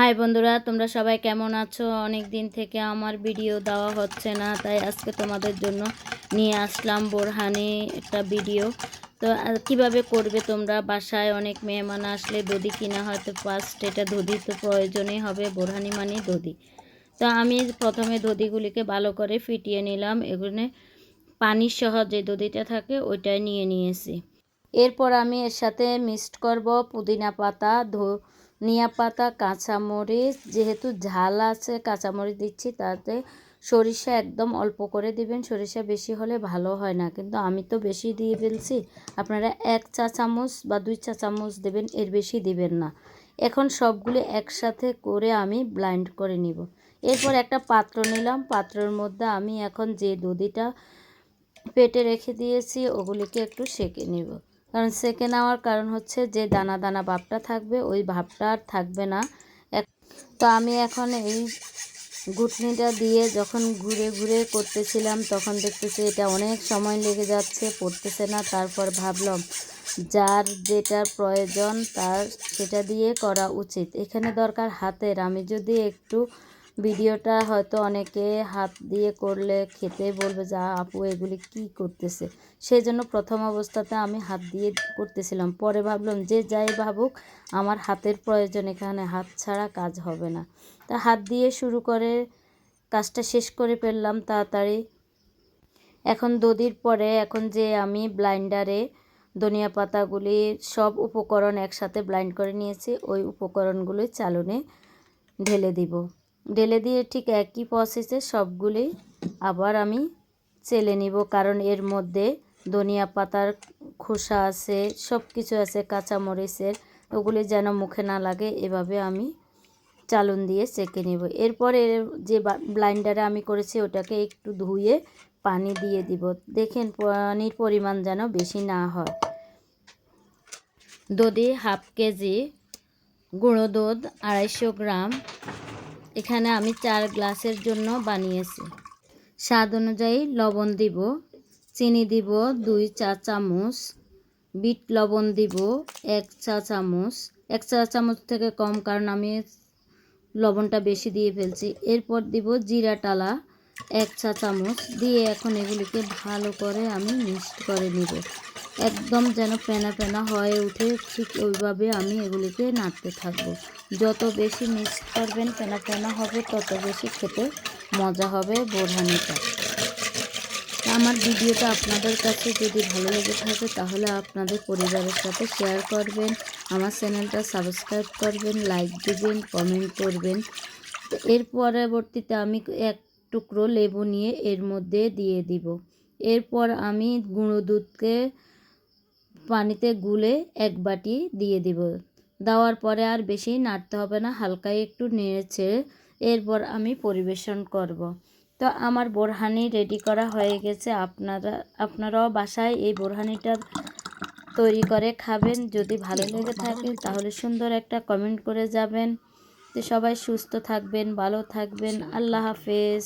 High বন্ধুরা, তোমরা সবাই কেমন আছো? অনেক দিন থেকে আমার ভিডিও দেওয়া হচ্ছে না, তাই আজকে তোমাদের জন্য নিয়ে আসলাম বোরহানি একটা ভিডিও। তো কীভাবে করবে তোমরা? বাসায় অনেক মেহমান আসলে দধি কিনা হয়তো ফার্স্ট এটা দধি তো প্রয়োজনই হবে, বোরহানি মানে দধি। তো, আমি প্রথমে দধিগুলিকে ভালো করে ফিটিয়ে নিলাম এগুলো পানির সহ যে দধিটা থাকে ওইটাই নিয়ে নিয়েছি। এরপর আমি এর সাথে মিক্সড করব পুদিনা পাতা ধনিয়া পাতা কাঁচামরিচ, যেহেতু ঝাল আছে, কাঁচামরিচ দিচ্ছি, তাতে সরিষা একদম অল্প করে দিবেন। সরিষা বেশি হলে ভালো হয় না, কিন্তু আমি তো বেশি দিয়ে ফেলছি। আপনারা এক চা চামচ বা দুই চা চামচ দেবেন, এর বেশি দিবেন না। এখন সবগুলি একসাথে করে আমি ব্লাইন্ড করে নিব। এরপর একটা পাত্র নিলাম। পাত্রের মধ্যে আমি এখন যে দধিটা পেটে রেখে দিয়েছি, ওগুলিকে একটু সেঁকে নিব। কারণ সেঁকে নেওয়ার কারণ হচ্ছে যে দানা দানা ভাবটা থাকবে, ওই ভাবটা আর থাকবে না। তো আমি এখন এই ঘুটনিটা দিয়ে যখন ঘুরে ঘুরে করতেছিলাম, তখন দেখতেছি এটা অনেক সময় লেগে যাচ্ছে, পড়তেছে না। তারপর ভাবলাম, যার যেটার প্রয়োজন তার সেটা দিয়ে করা উচিত। এখানে দরকার হাতের। আমি যদি একটু ভিডিওটা হয়তো অনেকে হাত দিয়ে করলে খেতে বলবে যে আপু, এগুলি কি করতেছে? সেই জন্য প্রথম অবস্থাতে আমি হাত দিয়ে করতেছিলাম। পরে ভাবলাম যে যাই ভাবুক, আমার হাতের প্রয়োজন, এখানে হাত ছাড়া কাজ হবে না। তা হাত দিয়ে শুরু করে কাজটা শেষ করে ফেললাম তাড়াতাড়ি। এখন দদির পরে এখন যে আমি ব্লাইন্ডারে ধনিয়া পাতাগুলি সব উপকরণ একসাথে ব্লাইন্ড করে নিয়েছি, ওই উপকরণগুলি চালনে ঢেলে দিব। ঢেলে দিয়ে ঠিক একই প্রসেসে সবগুলি আবার আমি চেলে নিব। কারণ এর মধ্যে ধনিয়া পাতার খোসা আছে সব কিছু আছে, কাঁচামরিচের, ওগুলি যেন মুখে না লাগে, এভাবে আমি চালুন দিয়ে সেঁকে নেব। এরপরে যে ব্লাইন্ডারে আমি করেছি, ওটাকে একটু ধুয়ে পানি দিয়ে দিব। দেখেন, পানির পরিমাণ যেন বেশি না হয়। দধি হাফ কেজি গুঁড়ো দুধ আড়াইশো গ্রাম এখানে আমি চার গ্লাসের জন্য বানিয়েছি। স্বাদ অনুযায়ী লবণ দিব, চিনি দিব দুই চা চামচ, বিট লবণ দিব এক চা চামচ। এক চা চামচ থেকে কম কারণ আমি লবণটা বেশি দিয়ে ফেলছি। এরপর দিব জিরা টালা, এক চা চামচ। দিয়ে এখন এগুলিকে ভালো করে আমি মিক্সড করে নিব। একদম যেন পেনা পেনা হয়ে উঠে ঠিক ওইভাবে আমি এগুলিকে নাড়তে থাকব। যত বেশি মিক্স করবেন পেনা পেনা হবে, তত বেশি খেতে মজা হবে বোরহানিটা। আমার ভিডিওটা আপনাদের কাছে যদি ভালো লেগে থাকে, তাহলে আপনাদের পরিবারের সাথে শেয়ার করবেন, আমার চ্যানেলটা সাবস্ক্রাইব করবেন, লাইক দিবেন, কমেন্ট করবেন। এর পরবর্তীতে আমি এক টুকরো লেবু নিয়ে এর মধ্যে দিয়ে দিব। এরপর আমি গুঁড়ো দুধকে পানিতে গুলে এক বাটি দিয়ে দিব। দেওয়ার পরে আর বেশি নাড়তে হবে না হালকা একটু নেড়েছে এরপর আমি পরিবেশন করব। তো আমার বোরহানি রেডি করা হয়ে গেছে। আপনারা, আপনারাও বাসায় এই বোরহানিটা তৈরি করে খাবেন। যদি ভালো লেগে থাকে তাহলে সুন্দর একটা কমেন্ট করে যাবেন। তো সবাই সুস্থ থাকবেন, ভালো থাকবেন। আল্লাহ হাফেজ।